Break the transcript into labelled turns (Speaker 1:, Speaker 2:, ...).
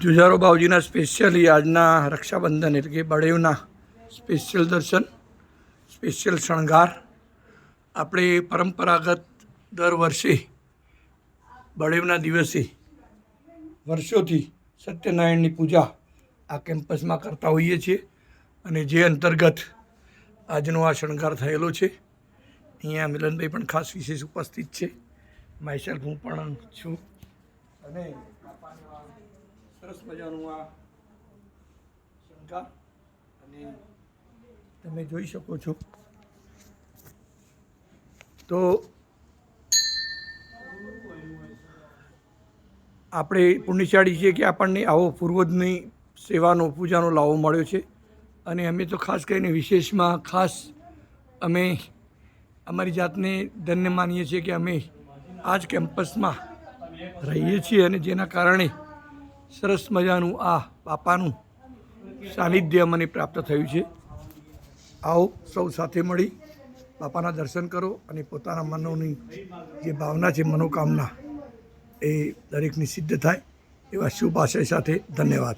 Speaker 1: જુજારો બાવજીના specially આજના રક્ષાબંધન એટલે કે બળેવના સ્પેશિયલ દર્શન સ્પેશિયલ શણગાર. આપણે પરંપરાગત દર વર્ષે બળેવના દિવસે વર્ષોથી સત્યનારાયણની પૂજા આ કેમ્પસમાં કરતા હોઈએ છીએ અને જે અંતર્ગત આજનો આ શણગાર થયેલો છે, અહીંયા મિલનભાઈ પણ ખાસ વિશેષ ઉપસ્થિત છે. માયસેલ્ફ હું પણ છું. અને સરસ મજાનું આ શણગાર અને તમે જોઈ શકો છો. તો આપણે પુણ્યશાળી છીએ કે આપણને આવો પૂર્વજની સેવાનો, પૂજાનો લાવો મળ્યો છે. અને અમે તો ખાસ કરીને વિશેષમાં ખાસ અમે અમારી જાતને ધન્ય માનીએ છીએ કે અમે આ જ કેમ્પસમાં રહીએ છીએ અને જેના કારણે સરસ મજાનું આ બાપાનું સાનિધ્ય મને પ્રાપ્ત થયું છે. આવો સૌ સાથે મળી બાપાના દર્શન કરો અને પોતાના મનોની જે ભાવના છે, મનોકામના એ દરેકની સિદ્ધ થાય. એવા શુભ આશય સાથે ધન્યવાદ.